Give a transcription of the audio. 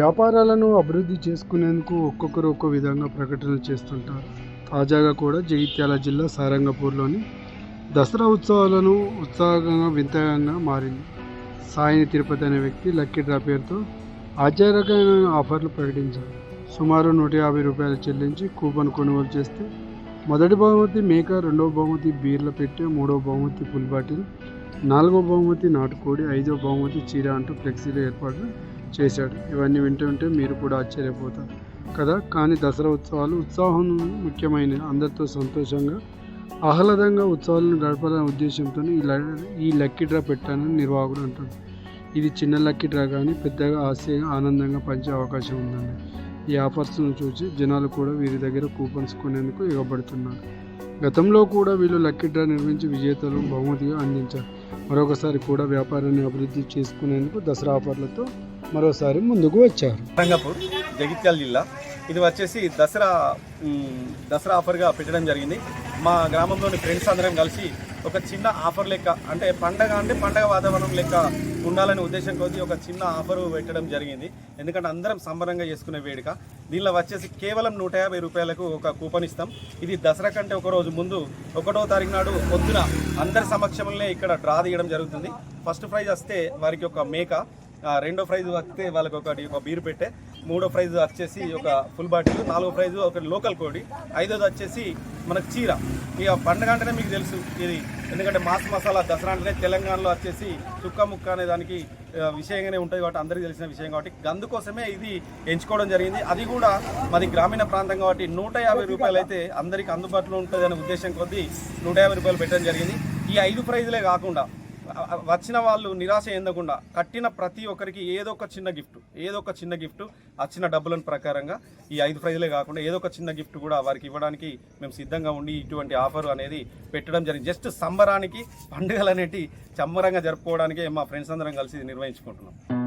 వ్యాపారాలను అభివృద్ధి చేసుకునేందుకు ఒక్కొక్కరు ఒక్కో విధంగా ప్రకటనలు చేస్తుంటారు. తాజాగా కూడా జగిత్యాల జిల్లా సారంగపూర్లోని దసరా ఉత్సవాలను ఉత్సాహంగా వింతగా మారింది. సాయిని తిరుపతి అనే వ్యక్తి లక్కీ డ్రా పేరుతో ఆశ్చర్యకరమైన ఆఫర్లు ప్రకటించారు సుమారు నూట యాభై రూపాయలు చెల్లించి కూపన్ కొనుగోలు చేస్తే మొదటి బహుమతి మేక రెండవ బహుమతి బీర్ల పెట్టె మూడవ బహుమతి ఫుల్ బాటిల్ నాలుగో బహుమతి నాటుకోడి ఐదో బహుమతి చీర అంటూ ఫ్లెక్సీలు ఏర్పాటు చేశాడు. ఇవన్నీ వింటుంటే మీరు కూడా ఆశ్చర్యపోతారు కదా. కానీ దసరా ఉత్సవాలు ఉత్సాహం ముఖ్యమైనవి. అందరితో సంతోషంగా ఆహ్లాదంగా ఉత్సవాలను గడపాలనే ఉద్దేశంతో ఈ ఈ లక్కీ డ్రా పెట్టానని నిర్వాహకుడు అంటాడు. ఇది చిన్న లక్కీ డ్రా కానీ పెద్దగా ఆశగా ఆనందంగా పంచే అవకాశం ఉందండి. ఈ ఆఫర్స్ను చూసి జనాలు కూడా వీరి దగ్గర కూపన్స్ కొనేందుకు ఇవ్వబడుతున్నారు. గతంలో కూడా వీళ్ళు లక్కీ డ్రా నిర్మించి విజేతలు బహుమతిగా అందించారు. మరొకసారి కూడా వ్యాపారాన్ని అభివృద్ధి చేసుకునేందుకు దసరా ఆఫర్లతో మరోసారి ముందుకు వచ్చారు. రంగపూర్ జగిత్యాల జిల్లా. ఇది వచ్చేసి దసరా దసరా ఆఫర్గా పెట్టడం జరిగింది. మా గ్రామంలోని ఫ్రెండ్స్ అందరం కలిసి ఒక చిన్న ఆఫర్ లెక్క అంటే పండగ అంటే పండగ వాతావరణం లెక్క ఉండాలనే ఉద్దేశం కొద్ది ఒక చిన్న ఆఫర్ పెట్టడం జరిగింది. ఎందుకంటే అందరం సంబరంగా చేసుకునే వేడుక. దీనిలో వచ్చేసి కేవలం నూట యాభై రూపాయలకు ఒక కూపన్ ఇస్తాం. ఇది దసరా కంటే ఒక రోజు ముందు ఒకటో తారీఖు నాడు పొద్దున అందరి సమక్షంలోనే ఇక్కడ డ్రా తీయడం జరుగుతుంది. ఫస్ట్ ప్రైజ్ వస్తే వారికి ఒక మేక ఆ, రెండో ప్రైజ్ వస్తే వాళ్ళకి ఒకటి ఒక బీరు పెట్టే. మూడో ప్రైజ్ వచ్చేసి ఒక ఫుల్ బాటిల్ నాలుగో ప్రైజ్ ఒక లోకల్ కోడి ఐదోది వచ్చేసి మనకు చీర. ఇక పండగ అంటేనే మీకు తెలుసు ఇది. ఎందుకంటే మాస్ మసాలా దసరా అంటేనే తెలంగాణలో వచ్చేసి చుక్క ముక్క అనే దానికి విషయంగానే ఉంటుంది కాబట్టి అందరికీ తెలిసిన విషయం కాబట్టి అందుకోసమే ఇది ఎంచుకోవడం జరిగింది. అది కూడా మాది గ్రామీణ ప్రాంతం కాబట్టి నూట యాభై రూపాయలు అయితే అందరికీ అందుబాటులో ఉంటుంది అనే ఉద్దేశం కొద్దీ నూట యాభై రూపాయలు పెట్టడం జరిగింది. ఈ ఐదు ప్రైజులే కాకుండా వచ్చిన వాళ్ళు నిరాశ చెందకుండా కట్టిన ప్రతి ఒక్కరికి ఏదో ఒక చిన్న గిఫ్ట్ ఏదో ఒక చిన్న గిఫ్ట్ వచ్చిన డబ్బులను ప్రకారంగా ఈ ఐదు ప్రైజ్లే కాకుండా ఏదో ఒక చిన్న గిఫ్ట్ కూడా వారికి ఇవ్వడానికి మేము సిద్ధంగా ఉండి ఇటువంటి ఆఫర్ అనేది పెట్టడం జరిగింది. జస్ట్ సంబరానికి పండుగలు అనేటి చమ్మరంగా జరుపుకోవడానికే మా ఫ్రెండ్స్ అందరం కలిసి నిర్వహించుకుంటున్నాం.